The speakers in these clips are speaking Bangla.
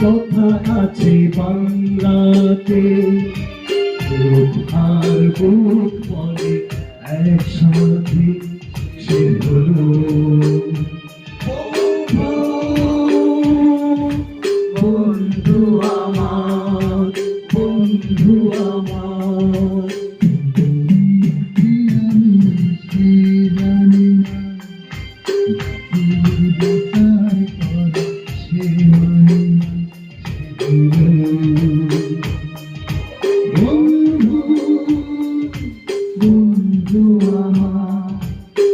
কথা আছে বাংলাতে। আর বুক বলে একসাথে।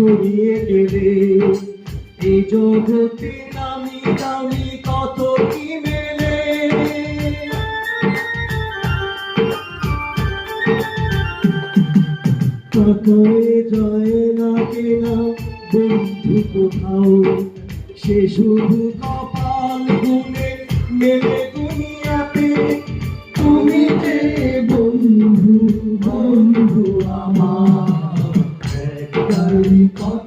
ছড়িয়ে গেলে এই জগতে নামি দামি কত কি মেলে। টাকায় যায় না কেনা বন্ধু কোথাও। সে শুধু কপাল গুনে মেলে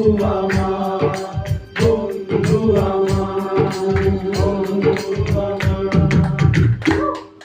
বন্ধু আমার বন্ধু আমার বন্ধু আমার